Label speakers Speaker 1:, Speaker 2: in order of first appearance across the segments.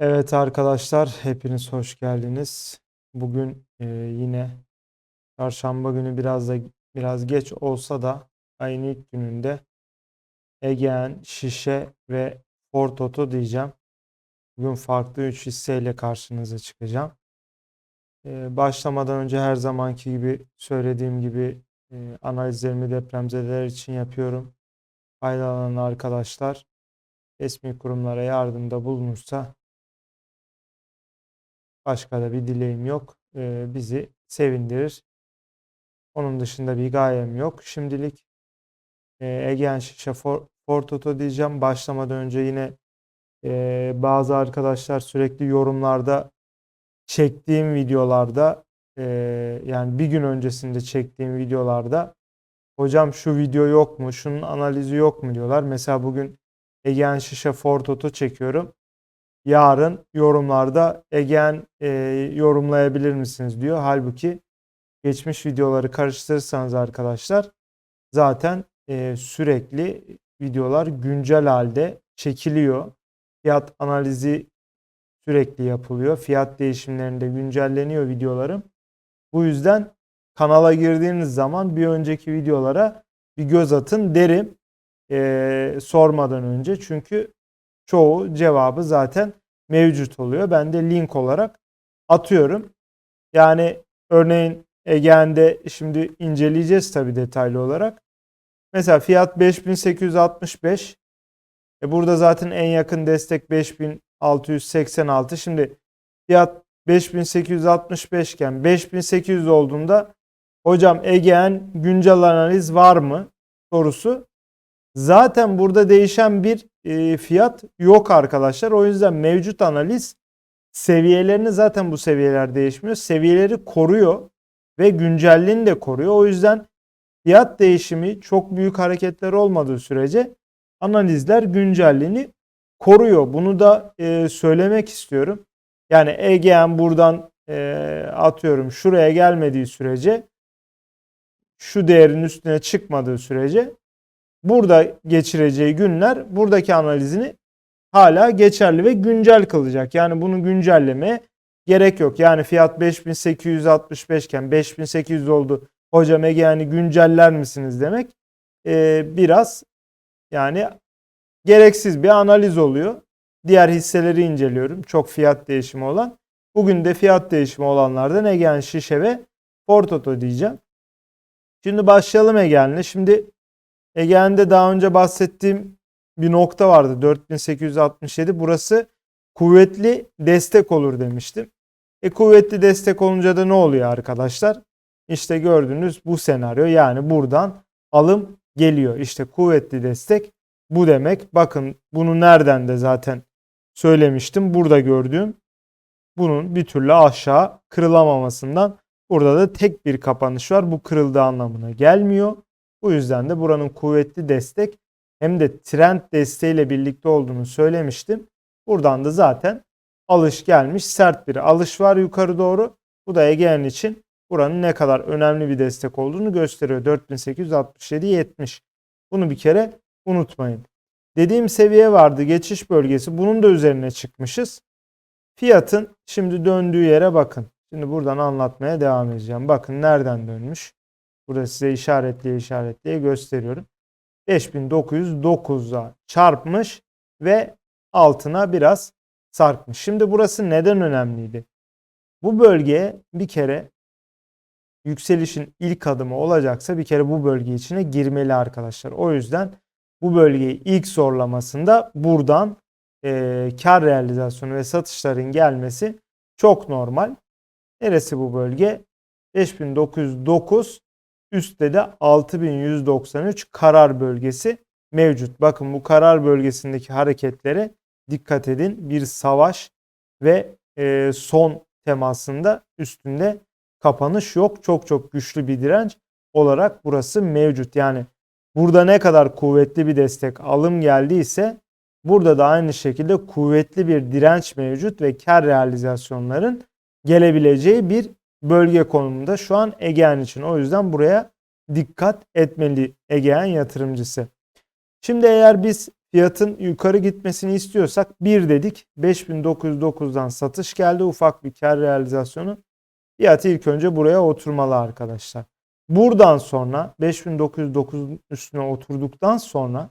Speaker 1: Evet arkadaşlar, hepiniz hoş geldiniz. Bugün e, yine çarşamba günü biraz da biraz geç olsa da ayın ilk gününde Egean, Şişe ve Ford Oto diyeceğim. Bugün farklı 3 hisseyle karşınıza çıkacağım. E, başlamadan önce her zamanki gibi söylediğim gibi e, analizlerimi depremzedeler için yapıyorum. Faydalanan arkadaşlar resmi kurumlara yardımda bulunursa Başka da bir dileğim yok. Ee, bizi sevindirir. Onun dışında bir gayem yok. Şimdilik e, Egean Şişe For, Fortoto diyeceğim. Başlamadan önce yine e, bazı arkadaşlar sürekli yorumlarda çektiğim videolarda e, yani bir gün öncesinde çektiğim videolarda hocam şu video yok mu? Şunun analizi yok mu diyorlar. Mesela bugün Egean Şişe Fortoto çekiyorum yarın yorumlarda Egen e, yorumlayabilir misiniz diyor. Halbuki geçmiş videoları karıştırırsanız arkadaşlar zaten e, sürekli videolar güncel halde çekiliyor. Fiyat analizi sürekli yapılıyor. Fiyat değişimlerinde güncelleniyor videolarım. Bu yüzden kanala girdiğiniz zaman bir önceki videolara bir göz atın derim. E, sormadan önce çünkü çoğu cevabı zaten mevcut oluyor. Ben de link olarak atıyorum. Yani örneğin Ege'nde şimdi inceleyeceğiz tabii detaylı olarak. Mesela fiyat 5865. E burada zaten en yakın destek 5686. Şimdi fiyat 5865 iken 5800 olduğunda hocam Ege'en güncel analiz var mı sorusu Zaten burada değişen bir e, fiyat yok arkadaşlar. O yüzden mevcut analiz seviyelerini zaten bu seviyeler değişmiyor. Seviyeleri koruyor ve güncelliğini de koruyor. O yüzden fiyat değişimi çok büyük hareketler olmadığı sürece analizler güncelliğini koruyor. Bunu da e, söylemek istiyorum. Yani EGM buradan e, atıyorum şuraya gelmediği sürece şu değerin üstüne çıkmadığı sürece burada geçireceği günler buradaki analizini hala geçerli ve güncel kılacak. Yani bunu güncellemeye gerek yok. Yani fiyat 5865 iken 5800 oldu. Hocam Ege yani günceller misiniz demek ee, biraz yani gereksiz bir analiz oluyor. Diğer hisseleri inceliyorum. Çok fiyat değişimi olan. Bugün de fiyat değişimi olanlardan Egen Şişe ve Portoto diyeceğim. Şimdi başlayalım Egen'le. Şimdi Ege'nde daha önce bahsettiğim bir nokta vardı 4867. Burası kuvvetli destek olur demiştim. E kuvvetli destek olunca da ne oluyor arkadaşlar? İşte gördüğünüz bu senaryo yani buradan alım geliyor. İşte kuvvetli destek bu demek. Bakın bunu nereden de zaten söylemiştim. Burada gördüğüm bunun bir türlü aşağı kırılamamasından burada da tek bir kapanış var. Bu kırıldığı anlamına gelmiyor. Bu yüzden de buranın kuvvetli destek hem de trend desteğiyle birlikte olduğunu söylemiştim. Buradan da zaten alış gelmiş. Sert bir alış var yukarı doğru. Bu da Ege'nin için buranın ne kadar önemli bir destek olduğunu gösteriyor. 4867-70. Bunu bir kere unutmayın. Dediğim seviye vardı geçiş bölgesi. Bunun da üzerine çıkmışız. Fiyatın şimdi döndüğü yere bakın. Şimdi buradan anlatmaya devam edeceğim. Bakın nereden dönmüş. Burada size işaretliye işaretliye gösteriyorum. 5909'a çarpmış ve altına biraz sarkmış. Şimdi burası neden önemliydi? Bu bölgeye bir kere yükselişin ilk adımı olacaksa bir kere bu bölge içine girmeli arkadaşlar. O yüzden bu bölgeyi ilk zorlamasında buradan e, kar realizasyonu ve satışların gelmesi çok normal. Neresi bu bölge? 5909 Üstte de 6193 karar bölgesi mevcut. Bakın bu karar bölgesindeki hareketlere dikkat edin. Bir savaş ve e, son temasında üstünde kapanış yok. Çok çok güçlü bir direnç olarak burası mevcut. Yani burada ne kadar kuvvetli bir destek alım geldiyse burada da aynı şekilde kuvvetli bir direnç mevcut ve kar realizasyonların gelebileceği bir bölge konumunda şu an Egean için. O yüzden buraya dikkat etmeli Egean yatırımcısı. Şimdi eğer biz fiyatın yukarı gitmesini istiyorsak 1 dedik. 5909'dan satış geldi. Ufak bir kar realizasyonu. Fiyat ilk önce buraya oturmalı arkadaşlar. Buradan sonra 5909'un üstüne oturduktan sonra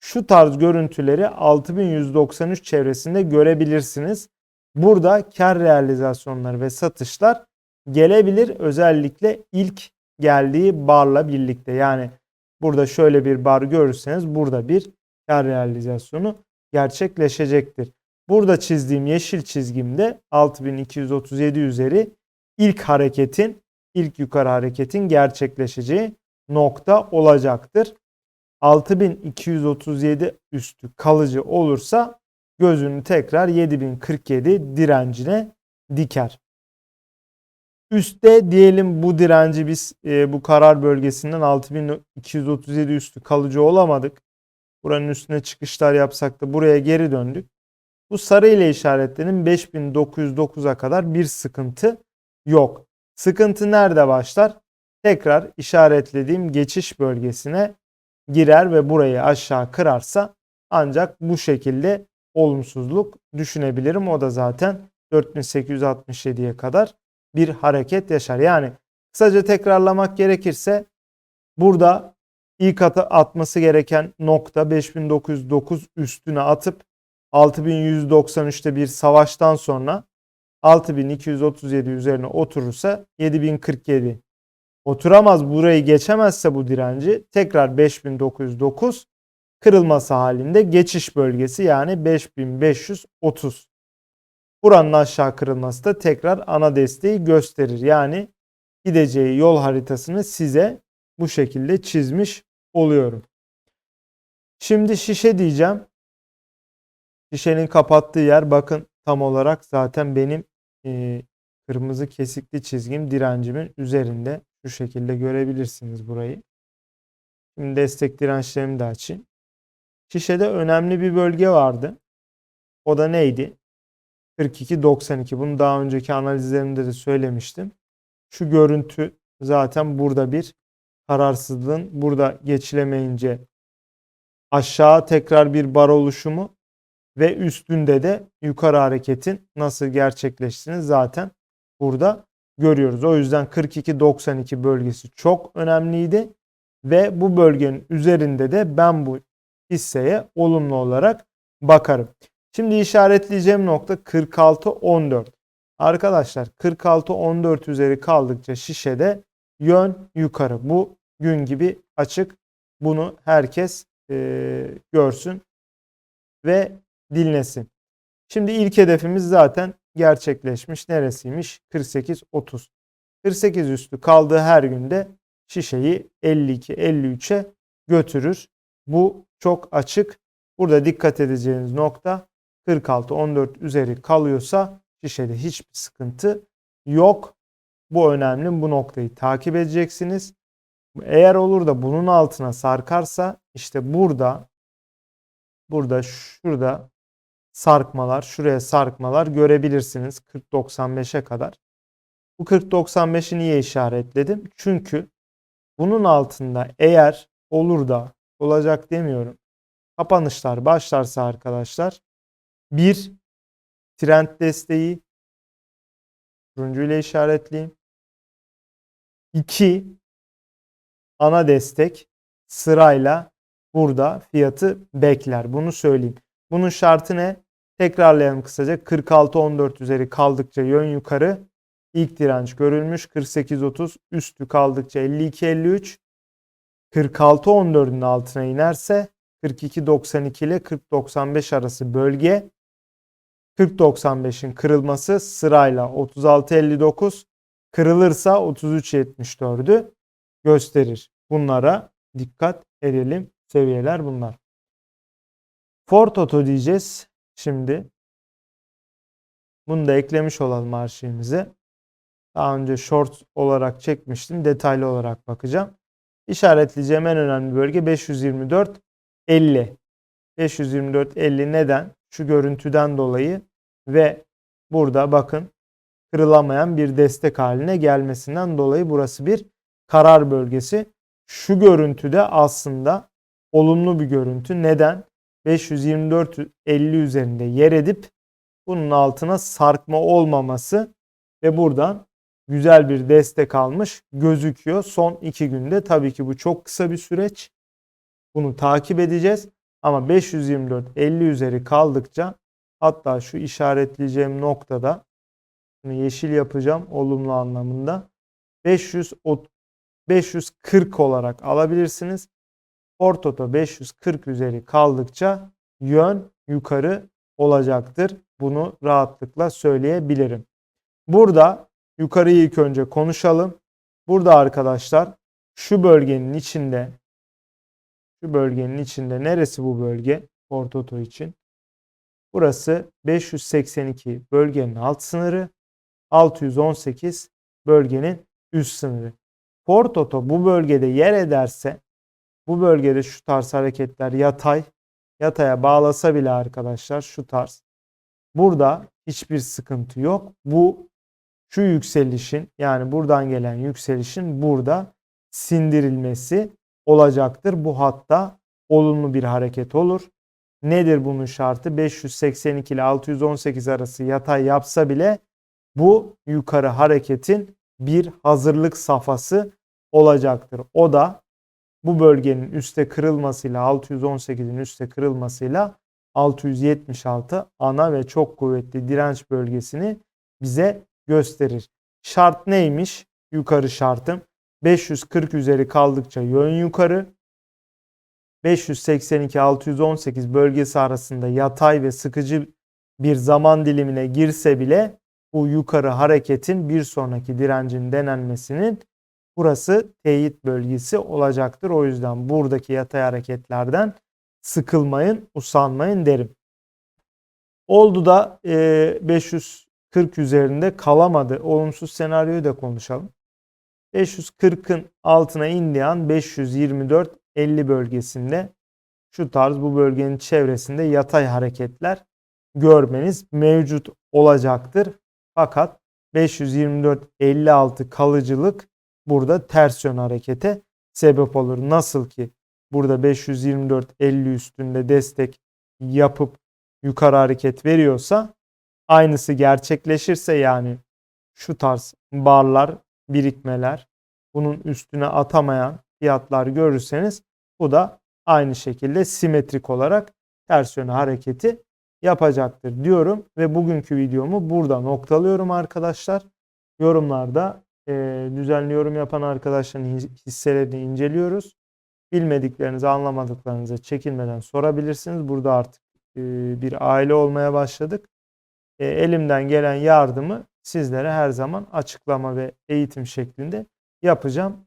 Speaker 1: şu tarz görüntüleri 6193 çevresinde görebilirsiniz. Burada kar realizasyonları ve satışlar gelebilir. Özellikle ilk geldiği barla birlikte. Yani burada şöyle bir bar görürseniz burada bir kar realizasyonu gerçekleşecektir. Burada çizdiğim yeşil çizgimde 6237 üzeri ilk hareketin, ilk yukarı hareketin gerçekleşeceği nokta olacaktır. 6237 üstü kalıcı olursa gözünü tekrar 7047 direncine diker. Üste diyelim bu direnci biz e, bu karar bölgesinden 6237 üstü kalıcı olamadık. Buranın üstüne çıkışlar yapsak da buraya geri döndük. Bu sarı ile işaretlerin 5909'a kadar bir sıkıntı yok. Sıkıntı nerede başlar? Tekrar işaretlediğim geçiş bölgesine girer ve burayı aşağı kırarsa ancak bu şekilde olumsuzluk düşünebilirim. O da zaten 4867'ye kadar bir hareket yaşar. Yani kısaca tekrarlamak gerekirse burada ilk atı atması gereken nokta 5909 üstüne atıp 6193'te bir savaştan sonra 6237 üzerine oturursa 7047 oturamaz burayı geçemezse bu direnci tekrar 5909 kırılması halinde geçiş bölgesi yani 5530. Buranın aşağı kırılması da tekrar ana desteği gösterir. Yani gideceği yol haritasını size bu şekilde çizmiş oluyorum. Şimdi şişe diyeceğim. Şişenin kapattığı yer bakın tam olarak zaten benim e, kırmızı kesikli çizgim direncimin üzerinde. Şu şekilde görebilirsiniz burayı. Şimdi destek dirençlerimi de açayım. Şişede önemli bir bölge vardı. O da neydi? 42-92. Bunu daha önceki analizlerimde de söylemiştim. Şu görüntü zaten burada bir kararsızlığın burada geçilemeyince aşağı tekrar bir bar oluşumu ve üstünde de yukarı hareketin nasıl gerçekleştiğini zaten burada görüyoruz. O yüzden 42-92 bölgesi çok önemliydi ve bu bölgenin üzerinde de ben bu hisseye olumlu olarak bakarım. Şimdi işaretleyeceğim nokta 46-14. Arkadaşlar 46-14 üzeri kaldıkça şişede yön yukarı. Bu gün gibi açık. Bunu herkes e, görsün ve dinlesin. Şimdi ilk hedefimiz zaten gerçekleşmiş. Neresiymiş? 48-30. 48 üstü kaldığı her günde şişeyi 52-53'e götürür. Bu çok açık. Burada dikkat edeceğiniz nokta 46-14 üzeri kalıyorsa şişede hiçbir sıkıntı yok. Bu önemli. Bu noktayı takip edeceksiniz. Eğer olur da bunun altına sarkarsa işte burada burada şurada sarkmalar, şuraya sarkmalar görebilirsiniz 40-95'e kadar. Bu 40-95'i niye işaretledim? Çünkü bunun altında eğer olur da olacak demiyorum. Kapanışlar başlarsa arkadaşlar bir trend desteği turuncu ile işaretleyeyim. 2 ana destek sırayla burada fiyatı bekler. Bunu söyleyeyim. Bunun şartı ne? Tekrarlayalım kısaca. 46-14 üzeri kaldıkça yön yukarı. İlk direnç görülmüş. 48-30 üstü kaldıkça 52-53. 46-14'ün altına inerse 42-92 ile 40-95 arası bölge. 40-95'in kırılması sırayla 36-59 kırılırsa 33-74'ü gösterir. Bunlara dikkat edelim. Seviyeler bunlar. Ford Auto diyeceğiz. Şimdi bunu da eklemiş olalım arşivimize. Daha önce short olarak çekmiştim. Detaylı olarak bakacağım. İşaretleyeceğim en önemli bölge 524 50. 524 50 neden? Şu görüntüden dolayı ve burada bakın kırılamayan bir destek haline gelmesinden dolayı burası bir karar bölgesi. Şu görüntüde aslında olumlu bir görüntü. Neden? 524.50 üzerinde yer edip bunun altına sarkma olmaması ve buradan güzel bir destek almış gözüküyor. Son iki günde tabii ki bu çok kısa bir süreç. Bunu takip edeceğiz. Ama 524.50 üzeri kaldıkça hatta şu işaretleyeceğim noktada yeşil yapacağım olumlu anlamında 500 540 olarak alabilirsiniz. Portoto 540 üzeri kaldıkça yön yukarı olacaktır. Bunu rahatlıkla söyleyebilirim. Burada yukarıyı ilk önce konuşalım. Burada arkadaşlar şu bölgenin içinde şu bölgenin içinde neresi bu bölge? Portoto için. Burası 582 bölgenin alt sınırı. 618 bölgenin üst sınırı. Portoto bu bölgede yer ederse bu bölgede şu tarz hareketler yatay yataya bağlasa bile arkadaşlar şu tarz. Burada hiçbir sıkıntı yok. Bu şu yükselişin yani buradan gelen yükselişin burada sindirilmesi olacaktır. Bu hatta olumlu bir hareket olur. Nedir bunun şartı? 582 ile 618 arası yatay yapsa bile bu yukarı hareketin bir hazırlık safhası olacaktır. O da bu bölgenin üste kırılmasıyla 618'in üste kırılmasıyla 676 ana ve çok kuvvetli direnç bölgesini bize gösterir. Şart neymiş? Yukarı şartım 540 üzeri kaldıkça yön yukarı. 582-618 bölgesi arasında yatay ve sıkıcı bir zaman dilimine girse bile bu yukarı hareketin bir sonraki direncin denenmesinin burası teyit bölgesi olacaktır. O yüzden buradaki yatay hareketlerden sıkılmayın, usanmayın derim. Oldu da e, 540 üzerinde kalamadı. Olumsuz senaryoyu da konuşalım. 540'ın altına indiği an 524 50 bölgesinde şu tarz bu bölgenin çevresinde yatay hareketler görmeniz mevcut olacaktır. Fakat 524-56 kalıcılık burada ters yön harekete sebep olur. Nasıl ki burada 524-50 üstünde destek yapıp yukarı hareket veriyorsa aynısı gerçekleşirse yani şu tarz barlar, birikmeler bunun üstüne atamayan fiyatlar görürseniz bu da aynı şekilde simetrik olarak ters yöne hareketi yapacaktır diyorum ve bugünkü videomu burada noktalıyorum arkadaşlar. Yorumlarda e, düzenli yorum yapan arkadaşların hisselerini inceliyoruz. Bilmediklerinizi, anlamadıklarınızı çekinmeden sorabilirsiniz. Burada artık e, bir aile olmaya başladık. E, elimden gelen yardımı sizlere her zaman açıklama ve eğitim şeklinde yapacağım.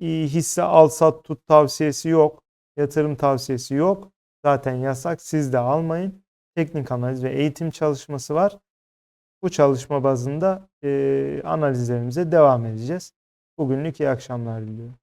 Speaker 1: Hisse al sat tut tavsiyesi yok. Yatırım tavsiyesi yok. Zaten yasak. Siz de almayın teknik analiz ve eğitim çalışması var. Bu çalışma bazında e, analizlerimize devam edeceğiz. Bugünlük iyi akşamlar diliyorum.